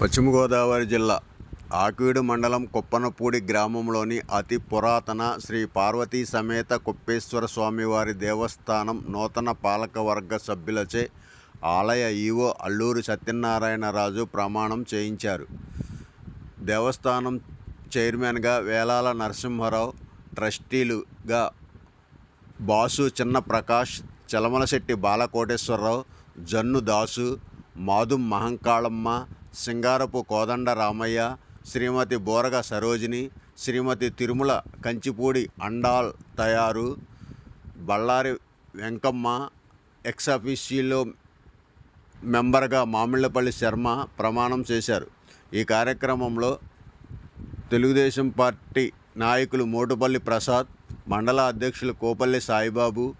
పశ్చిమ గోదావరి జిల్లా ఆకివీడు మండలం కుప్పనపూడి గ్రామంలోని అతి పురాతన శ్రీ పార్వతీ సమేత కుప్పేశ్వర స్వామివారి దేవస్థానం నూతన పాలకవర్గ సభ్యులచే ఆలయ ఈవో అల్లూరి సత్యనారాయణరాజు ప్రమాణం చేయించారు. దేవస్థానం చైర్మన్గా వేలాల నరసింహారావు ట్రస్టీలుగా బాసు చిన్న ప్రకాష్ చలమలశెట్టి బాలకోటేశ్వరరావు జన్ను దాసు మాదుం మహంకాళమ్మ సింగారపు కోదండ రామయ్య శ్రీమతి బోరగ సరోజిని శ్రీమతి తిరుమల కంచిపూడి అండాల్ తయారు బళ్ళారి వెంకమ్మ ఎక్స్ మెంబర్గా మామిళ్ళపల్లి శర్మ ప్రమాణం చేశారు. ఈ కార్యక్రమంలో తెలుగుదేశం పార్టీ నాయకులు మోటుపల్లి ప్రసాద్ మండల అధ్యక్షులు కోపల్లి సాయిబాబు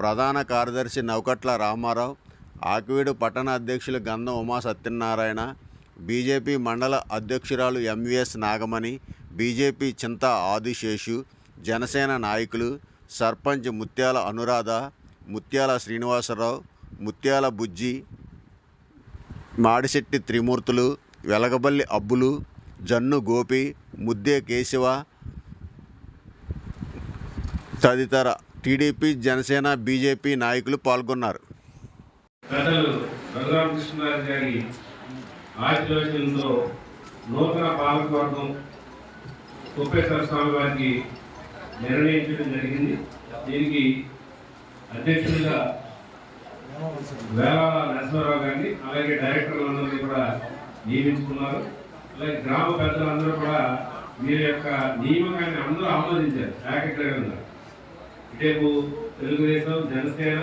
ప్రధాన కార్యదర్శి నౌకట్ల రామారావు ఆకివీడు పట్టణ అధ్యక్షులు గంధం ఉమా సత్యనారాయణ బీజేపీ మండల అధ్యక్షురాలు ఎంవీఎస్ నాగమణి బీజేపీ చింత ఆదిశేషు జనసేన నాయకులు సర్పంచ్ ముత్యాల అనురాధ ముత్యాల శ్రీనివాసరావు ముత్యాల బుజ్జి మాడిశెట్టి త్రిమూర్తులు వెలగబల్లి అబ్బులు జన్ను గోపి ముద్దే కేశవ తదితర టీడీపీ జనసేన బీజేపీ నాయకులు పాల్గొన్నారు. ఆశీర్వచనంతో నూతన పాలకవర్గం కుప్పేశ్వర స్వామి వారికి నిర్ణయించడం జరిగింది. దీనికి అధ్యక్షులుగా వేలాల నరసింహారావు గారిని అలాగే డైరెక్టర్లందరినీ కూడా నియమించుకున్నారు. అలాగే గ్రామ పెద్దలందరూ కూడా వీరి యొక్క నియమకాన్ని అందరూ ఆమోదించారు. ఏకగ్రీవంగా ఇటేపు తెలుగుదేశం జనసేన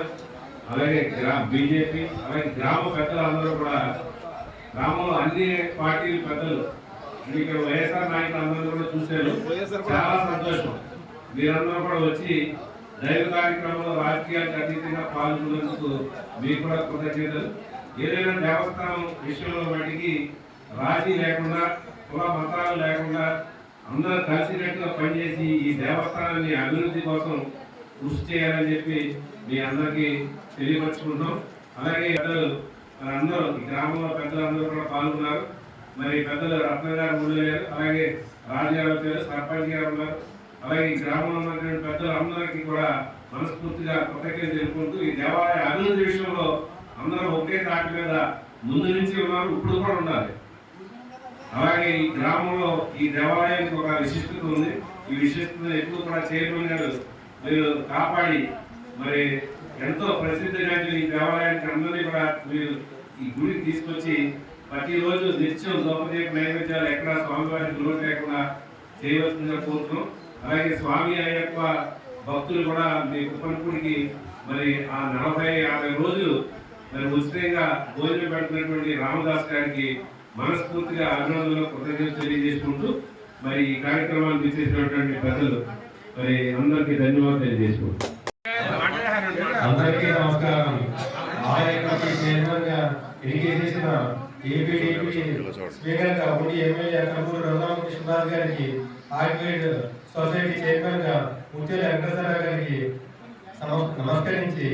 అలాగే గ్రా బీజేపీ అలాగే గ్రామ పెద్దలందరూ కూడా గ్రామంలో అన్ని పార్టీల పెద్దలు. ఇక్కడ వైఎస్ఆర్ నాయకులు అందరూ కూడా చూశారు. చాలా సంతోషం. మీరందరూ కూడా వచ్చి దైవ కార్యక్రమంలో రాజకీయాలకు అతీతంగా పాల్గొన్నందుకు మీకు కూడా కృతజ్ఞతలు. ఏదైనా దేవస్థానం విషయంలో వాటికి రాజీ లేకుండా కుల మతాలు లేకుండా అందరూ కలిసికట్టుగా పనిచేసి ఈ దేవస్థానాన్ని అభివృద్ధి కోసం కృషి చేయాలని చెప్పి మీ అందరికీ తెలియపరుచుకుంటున్నాం. అలాగే మరి అందరూ ఈ గ్రామంలో పెద్దలందరూ కూడా పాల్గొన్నారు. మరి పెద్దలు రత్న గారు మురళి అలాగే రాజారావు గారు సర్పంచ్ గారు ఉన్నారు. అలాగే ఈ గ్రామంలో ఉన్నటువంటి పెద్దలు అందరికీ కూడా మనస్ఫూర్తిగా కృతజ్ఞతలు తెలుపుకుంటూ ఈ దేవాలయ అభివృద్ధి విషయంలో అందరూ ఒకే తాటి మీద ముందు నుంచి ఉన్నారు ఇప్పుడు కూడా ఉండాలి. అలాగే ఈ గ్రామంలో ఈ దేవాలయానికి ఒక విశిష్టత ఉంది. ఈ విశిష్టతను ఎప్పుడు కూడా చైర్మన్ గారు మీరు కాపాడి మరి ఎంతో ప్రసిద్ధిగాంచిన ఈ దేవాలయానికి అందరినీ కూడా మీరు ఈ గుడికి తీసుకొచ్చి ప్రతిరోజు నిత్యం లోపదీప నైవేద్యాలు ఎక్కడ స్వామివారికి లోటు లేకుండా చేయవలసిందిగా కోరుతున్నాం. అలాగే స్వామి అయ్యప్ప భక్తులు కూడా మీ కుప్పనకుడికి మరి ఆ నలభై యాభై రోజులు మరి ఉచితంగా భోజనం పెడుతున్నటువంటి రామదాస్ గారికి మనస్ఫూర్తిగా అభినందనలు కృతజ్ఞతలు తెలియజేసుకుంటూ మరి ఈ కార్యక్రమాన్ని తీసేసినటువంటి ప్రజలు మరి అందరికీ ధన్యవాదాలు తెలియజేసుకుంటాం అందరికీ నమస్కారం. ఆయనకి చైర్మన్గా ఎన్నిక చేసిన ఏపీడీపీ స్పీకర్గా ఉండి ఎమ్మెల్యే రఘురామకృష్ణరాజు గారికి ఆర్కిడ్ సొసైటీ చైర్మన్గా ముత్యాల వెంకటేశ్వరరావు గారికి నమస్కరించి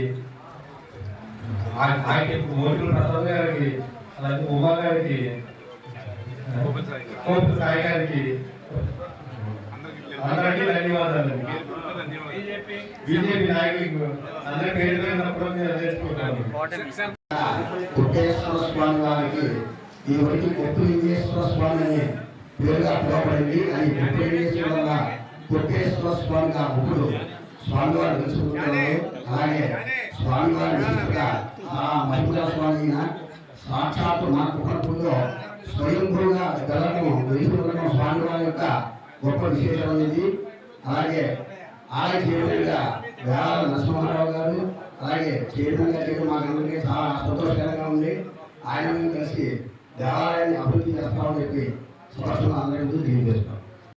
మోటుల ప్రసాద్ గారికి అలాగే ఉమా గారికి సాయి గారికి అందరికీ ధన్యవాదాలు. బీజేపీ నాయకులకు అందరి పేరు చేసుకుంటాను కుట్టేశ్వర స్వామి వారికి ఈ వరకు కొట్టు లింగేశ్వర స్వామి అని పేరుగా పిలువబడింది. అది కొట్టు లింగేశ్వరంగా కుట్టేశ్వర స్వామిగా ఇప్పుడు స్వామివారు తెలుసుకుంటున్నారు అలాగే స్వామివారి విశిష్టత ఆ మహిళా స్వామి అయిన సాక్షాత్తు మా కుటుంబంలో స్వయంభూగా గెలవడం వెలుగుతున్న స్వామివారి యొక్క గొప్ప విశేషం ఇది అలాగే ఆలయ చైర్మన్గా వేల నరసింహారావు గారు అలాగే చైర్మన్గా చేయడం మాకందరికీ చాలా సంతోషకరంగా ఉంది. ఆయన కలిసి దేవాలయాన్ని అభివృద్ధి చేస్తామని చెప్పి స్పష్టంగా అందరికీ తెలియజేస్తాం